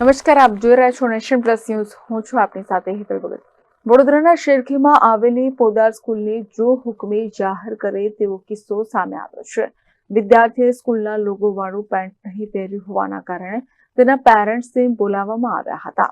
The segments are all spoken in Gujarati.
નમસ્કાર, આપ જોઈ રહ્યા છો નેશન પ્લસ ન્યૂઝ. હું છું આપની સાથે હિતલ ભગત. વડોદરાના શેરખીમાં આવેલી પોદાર સ્કૂલને જો હુકમે જાહેર કરે તેવો કિસ્સો સામે આવ્યો છે. વિદ્યાર્થીએ સ્કૂલના લોગો વાળું પેન્ટ નહીં પહેર્યું હોવાના કારણે તેના પેરેન્ટ્સને બોલાવવામાં આવ્યા હતા.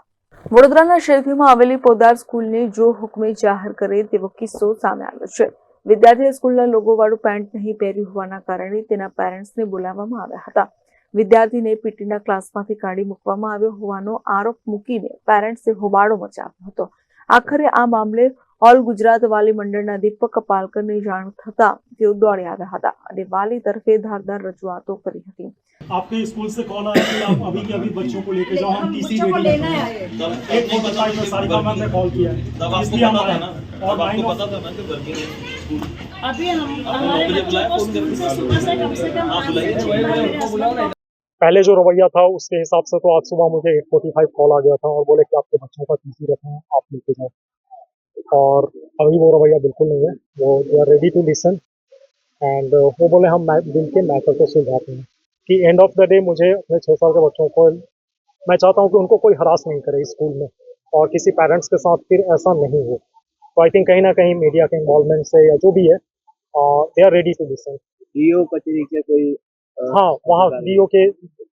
વડોદરાના શેરખીમાં આવેલી પોદાર સ્કૂલને જો હુકમે જાહેર કરે તેવો કિસ્સો સામે આવ્યો છે. વિદ્યાર્થીએ સ્કૂલના લોગો વાળું પેન્ટ નહીં પહેર્યું હોવાના કારણે તેના પેરેન્ટ્સને બોલાવવામાં આવ્યા હતા. વિદ્યાર્થીને પીટીના ક્લાસમાંથી કાઢી મૂકવામાં આવ્યો હોવાનો આરોપ મૂકીને પેરેન્ટ્સે હોબાળો મચાવ્યો હતો આખરે આ મામલે ઓલ ગુજરાત વાલી મંડળના દીપક પાલકરને જાણ થતા તેઓ દોડી આવ્યા હતા અને વાલી તરફે ધારદાર રજૂઆતો કરી હતી आपके स्कूल से कॉल आया कि आप अभी के अभी बच्चों को लेके जाओ हम टीसी बच्चों को रेडी लेना हैं। है तब एक नहीं बताया तो सारिका मैम ने कॉल किया है तब आपको इसलिए हम पता आए था ना हैं। और और आपको नाइन पता था ना कि वर्किंग है स्कूल अभी हम आपने हमारे नौकरी बच्चों बुलाया, को फोन स्कूल करके से सुबह से कम से कम आप पाँच से बुलाइए, पहले जो रवैया था, उसके हिसाब से तो आज सुबह मुझे एट फोर्टी फाइव कॉल आ गया था और बोले कि आपके बच्चों का टीसी रखे हैं आप लेके जाओ और अभी वो रवैया बिल्कुल नहीं है। वो they are ready to listen and वो बोले, हम मिल के मैटर को सुलझाते हैं। कि एंड ऑफ़ द डे मुझे अपने छः साल के बच्चों को, मैं चाहता हूँ कि उनको कोई हरास नहीं करे स्कूल में और किसी पेरेंट्स के साथ फिर ऐसा नहीं हो। तो आई थिंक कहीं ना कहीं मीडिया के इन्वॉल्वमेंट से या जो भी है they are ready to listen do कोई हाँ वहाँ? डीओ के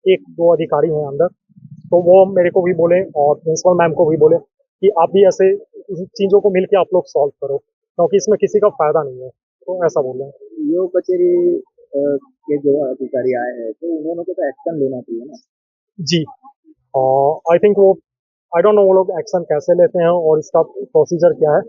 एक दो अधिकारी हैं अंदर। तो वो मेरे को भी बोले और प्रिंसिपल मैम को भी बोले कि आप भी ऐसे चीज़ों को मिलके आप लोग सॉल्व करो क्योंकि इसमें किसी का फ़ायदा नहीं है। तो ऐसा बोल रहे हैं। डीओ कचेरी के जो अधिकारी आए हैं तो उन्होंने को तो एक्शन लेना चाहिए ना? जी। आई थिंक वो आई डोंट नो वो लोग एक्शन कैसे लेते हैं और इसका प्रोसीजर क्या है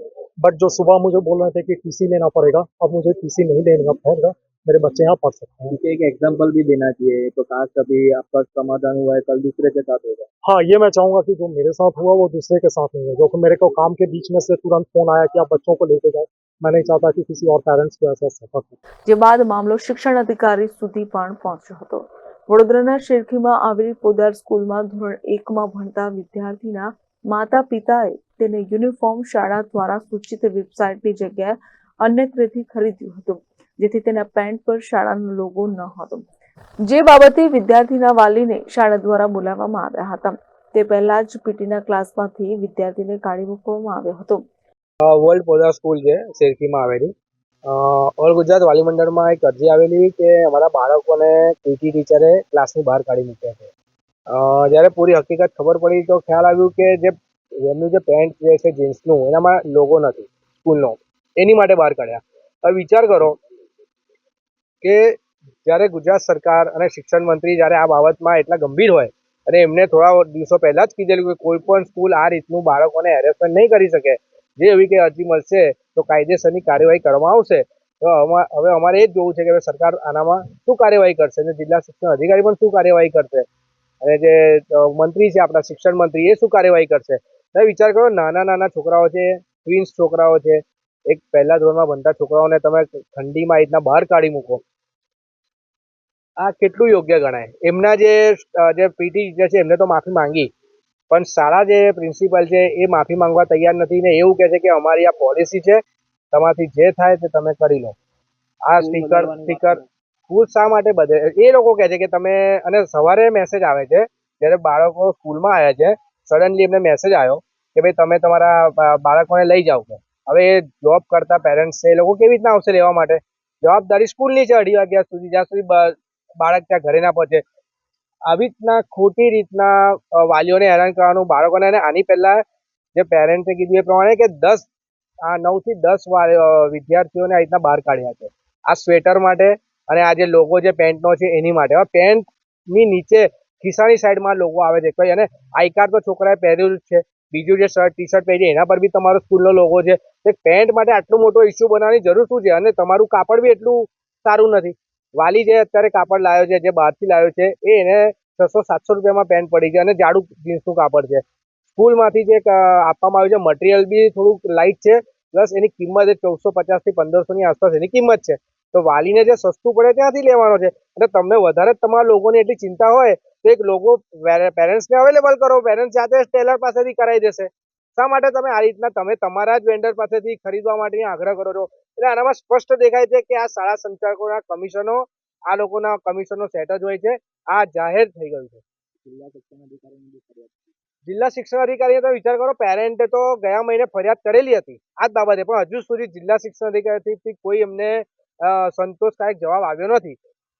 बट जो सुबह मुझे बोल रहे थे कि टीसी लेना पड़ेगा अब मुझे टीसी नहीं लेना पड़ेगा। मेरे बच्चे यहाँ पढ़ सकते हैं उनके एक एग्जाम्पल भी देना चाहिए तो काश कभी आपका समाधान हुआ है कल दूसरे के साथ होगा हाँ ये मैं चाहूंगा कि जो मेरे साथ हुआ वो दूसरे के साथ नहीं है जो कि मेरे को काम के बीच में से तुरंत फोन आया कि आप बच्चों को लेके जाओ मैं नहीं चाहता कि किसी और पेरेंट्स को ऐसा सफर हो જે બાદ મામલો શિક્ષણ અધિકારી સુધી પણ પહોંચ્યો હતો વડોદરાના શેરખીમાં આવેલી પોદાર સ્કૂલમાં ધોરણ એકમાં ભણતા વિદ્યાર્થીના માતા પિતાએ તેને યુનિફોર્મ શાળા દ્વારા સૂચિત વેબસાઇટની જગ્યાએ અન્યત્રથી ખરીદ્યું હતું જેથી તેના પેન્ટ પર શાળાનો લોગો ન હતો. જે બાબતે વિદ્યાર્થીના વાલીને શાળા દ્વારા બોલાવવામાં આવ્યા હતા. તે પહેલા જ પીટીના ક્લાસમાંથી વિદ્યાર્થીને કાઢી મૂકવામાં આવ્યો હતો. વર્લ્ડ પોઝા સ્કૂલ છે, શેરખીમાં આવેલી. ઓલ ગુજરાત વાલી મંડળમાં એક અરજી આવેલી કે અમારા બાળકોને પીટી ટીચરે ક્લાસની બહાર કાઢી મૂક્યા છે. જ્યારે પૂરી હકીકત ખબર પડી તો ખ્યાલ આવ્યું કે જે, એમનું જે પેન્ટ જે છે, જીન્સનું, એનામાં લોગો નથી, સ્કૂલનો. એની માટે બહાર કાઢ્યા. હવે વિચાર કરો કે જ્યારે ગુજરાત સરકાર અને શિક્ષણ મંત્રી જ્યારે આ બાબતમાં એટલા ગંભીર હોય અને એમને થોડા દિવસો પહેલાં જ કીધેલું કે કોઈ પણ સ્કૂલ આ રીતનું બાળકોને હેરેસમેન્ટ નહીં કરી શકે, જે એવી કંઈ અરજી મળશે તો કાયદેસરની કાર્યવાહી કરવામાં આવશે, તો હવે અમારે એ જ જોવું છે કે સરકાર આનામાં શું કાર્યવાહી કરશે અને જિલ્લા શિક્ષણ અધિકારી પણ શું કાર્યવાહી કરશે અને જે મંત્રી છે આપણા શિક્ષણ મંત્રી એ શું કાર્યવાહી કરશે? તમે વિચાર કરો, નાના નાના છોકરાઓ છે ટ્વિન્સ છોકરાઓ છે, એક પહેલા ધોરણમાં ભણતા છોકરાઓને તમે ઠંડીમાં આ રીતના બહાર કાઢી મૂકો આ કેટલું યોગ્ય ગણાય? એમના જે જે પીટી ટીચર છે એમને તો માફી માંગી. પણ શાળા જે પ્રિન્સિપલ છે એ માફી માંગવા તૈયાર નથી ને એવું કહે છે કે અમારી આ પોલિસી છે તમારાથી જે થાય તે તમે કરી લો. આ સ્પીકર સ્પીકર સ્કૂલ શા માટે બધે? એ લોકો કહે છે કે તમે અને સવારે મેસેજ આવે છે જ્યારે બાળકો સ્કૂલમાં આવ્યા છે સડનલી એમને મેસેજ આવ્યો કે ભાઈ તમે તમારા બાળકોને લઈ જાઓ કે હવે એ જોબ કરતા પેરેન્ટ્સ છે એ લોકો કેવી રીતના આવશે લેવા માટે? જવાબદારી સ્કૂલની છે અઢી વાગ્યા સુધી જ્યાં સુધી બાળક ત્યાં ઘરે ના પહોંચે. આવી રીતના ખોટી રીતના વાલીઓને હેરાન કરવાનું, બાળકોને અને આની પહેલા જે પેરેન્ટ્સે કીધું એ પ્રમાણે કે દસ, આ નવથી દસ વિદ્યાર્થીઓને આ રીતના બહાર કાઢ્યા છે. આ સ્વેટર માટે અને આ જે લોકો જે પેન્ટનો છે એની માટે. હવે પેન્ટની નીચે ખિસ્સાની સાઈડમાં લોકો આવે છે. કઈ અને આઈ કાર્ડ તો છોકરાએ પહેર્યું જ છે. બીજું જે શર્ટ ટી શર્ટ પહેરી એના પર બી તમારો સ્કૂલનો લોગો છે. તો પેન્ટ માટે આટલો મોટો ઇસ્યુ બનાવવાની જરૂર શું છે? અને તમારું કાપડ બી એટલું સારું નથી. વાલી જે અત્યારે કાપડ લાવ્યો છે, જે બહારથી લાવ્યો છે એને છસો સાતસો રૂપિયામાં પેન્ટ પડી છે અને જાડું જીન્સનું કાપડ છે. સ્કૂલમાંથી જે આપવામાં આવ્યું છે, મટીરિયલ બી થોડુંક લાઇટ છે, પ્લસ એની કિંમત એ ચૌદસો પચાસથી પંદરસોની આસપાસ એની કિંમત છે. તો વાલીને જે સસ્તું પડે ત્યાંથી લેવાનો છે. અને તમને વધારે તમારા લોકોની એટલી ચિંતા હોય, તો એક લોગો પેરેન્ટ્સને અવેલેબલ કરો પેરેન્ટ્સ જાતે ટેલર પાસેથી કરાવી દેશે. શા માટે તમે આ રીતના તમે તમારા જ વેન્ડર પાસેથી ખરીદવા માટે આગ્રહ કરો છો? એટલે આનામાં સ્પષ્ટ દેખાય છે કે આ શાળા સંચાલકોના કમિશનો આ લોકોના કમિશનો સેટ જ હોય છે. આ જાહેર થઈ ગયું છે. જિલ્લા શિક્ષણ અધિકારીએ તો વિચાર કરો પેરેન્ટે તો ગયા મહિને ફરિયાદ કરેલી હતી આ જ બાબતે પણ હજુ સુધી જિલ્લા શિક્ષણ અધિકારીથી કોઈ એમને સંતોષકારક જવાબ આવ્યો નથી.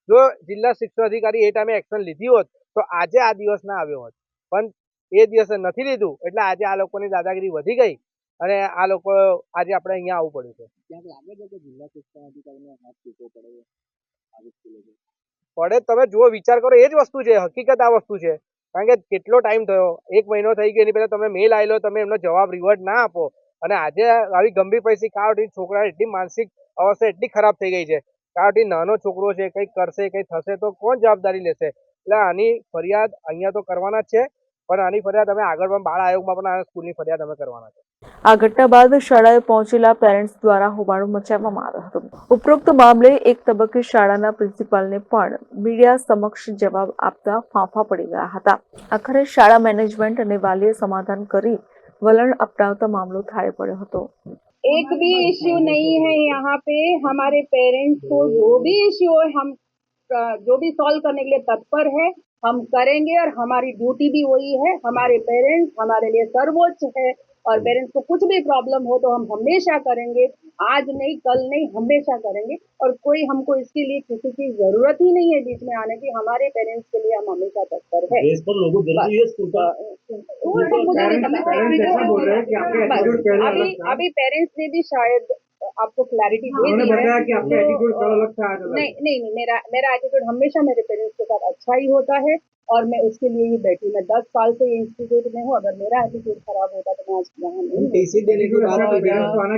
જો જિલ્લા શિક્ષણ અધિકારી એ ટાઈમે એક્શન લીધી હોત તો આજે આ દિવસ ના આવ્યો હોત. પણ એ દિવસે નથી લીધું. એટલે આજે આ લોકોની દાદાગીરી વધી ગઈ અને આ લોકો આજે આપણે અહીંયા આવવું પડ્યું છે. કે જિલ્લા શિક્ષણ અધિકારીને હાથ ચૂકવો પડે તમે જુઓ વિચાર કરો એ જ વસ્તુ છે હકીકત આ વસ્તુ છે. કારણ કે કેટલો ટાઈમ થયો એક મહિનો થઈ ગયો એની પહેલાં તમે મેલ આવેલો તમે એમનો જવાબ રિવર્ટ ના આપો. અને આજે આવી ગંભીર પરિસ્થિતિ કાવટી છોકરા એટલી માનસિક અવસ્થા એટલી ખરાબ થઈ ગઈ છે. કાવટી નાનો છોકરો છે કંઈક કરશે કંઈક થશે તો કોણ જવાબદારી લેશે? એટલે આની ફરિયાદ અહીંયા તો કરવાના જ છે. પણ આની ફરિયાદ અમે આગળ પણ બાળ આયોગમાં પણ આ સ્કૂલની ફરિયાદ અમે કરવાના છે આ ઘટના બાદ શાળાએ પહોંચેલા પેરેન્ટ્સ દ્વારા હોબાળો મચાવવામાં આવ્યો હતો ઉપરોક્ત મામલે એક તબક્કે શાળાના પ્રિન્સિપાલને પણ મીડિયા સમક્ષ જવાબ આપતા ફાંફા પડી ગયા હતા આખરે શાળા મેનેજમેન્ટ અને વાલીએ સમાધાન કરી વલણ અપનાવતા મામલો થાળે પડ્યો હતો एक भी इश्यू नहीं है यहाँ पे हमारे पेरेंट्स को जो भी इश्यू है हम अ, जो भी सॉल्व करने के लिए तत्पर है हम करेंगे और हमारी ड्यूटी भी वही है। हमारे पेरेंट्स हमारे लिए सर्वोच्च है और पेरेंट्स को कुछ भी प्रॉब्लम हो तो हम हमेशा करेंगे। आज नहीं कल नहीं हमेशा करेंगे और कोई हमको इसके लिए किसी की ज़रूरत ही नहीं है बीच में आने की। हमारे पेरेंट्स के लिए हम हमेशा तत्पर है। अभी अभी पेरेंट्स ने भी शायद आपको क्लैरिटी दे दी है तो, नहीं नहीं नहीं मेरा मेरा एटीट्यूड हमेशा मेरे पेरेंट्स के साथ अच्छा ही होता है और मैं उसके लिए ही बैठी मैं दस साल से ये इंस्टीट्यूट में हूँ। अगर मेरा एटीट्यूड खराब होता तो मैं आज यहाँ नहीं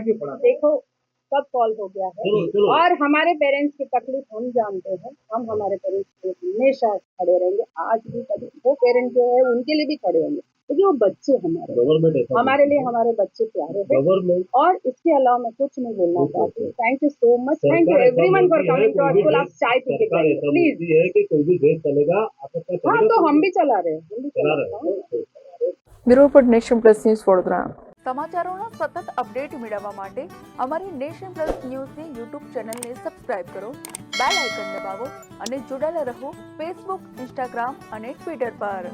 के को पड़ा? देखो सब सॉल्व हो गया है। और हमारे पेरेंट्स की तकलीफ़ हम जानते हैं। हम हमारे पेरेंट्स के लिए हमेशा खड़े रहेंगे। आज भी कभी वो पेरेंट जो है उनके लिए भी खड़े होंगे। क्योंकि वो बच्चे हमारे हैं। गवर्नमेंट ऐसा हमारे लिए हमारे बच्चे प्यारे हैं गवर्नमेंट और इसके अलावा मैं कुछ नहीं बोलना चाहती हूँ thank you so much thank you सरकार ऐसा एवरीवन फॉर बोलती है, कमिंग टू कोई भी स्कूल आप देश- चाय पी के सरकार जाइए ऐसा प्लीज बोलती है कि कोई भी देश चलेगा आपका हाँ चलेगा तो हम भी चला रहे हैं हम भी चला चला रहे रहे हैं हैं bureau report Nation Plus news Vadodara સમાચારોના સતત અપડેટ મેળવવા માટે અમારી નેશન પ્લસ ન્યૂઝની યુટ્યુબ ચેનલને સબસ્ક્રાઇબ કરો બેલ આઇકન દબાવો અને જોડાયેલા રહો ફેસબુક ઇન્સ્ટાગ્રામ અને ટ્વિટર પર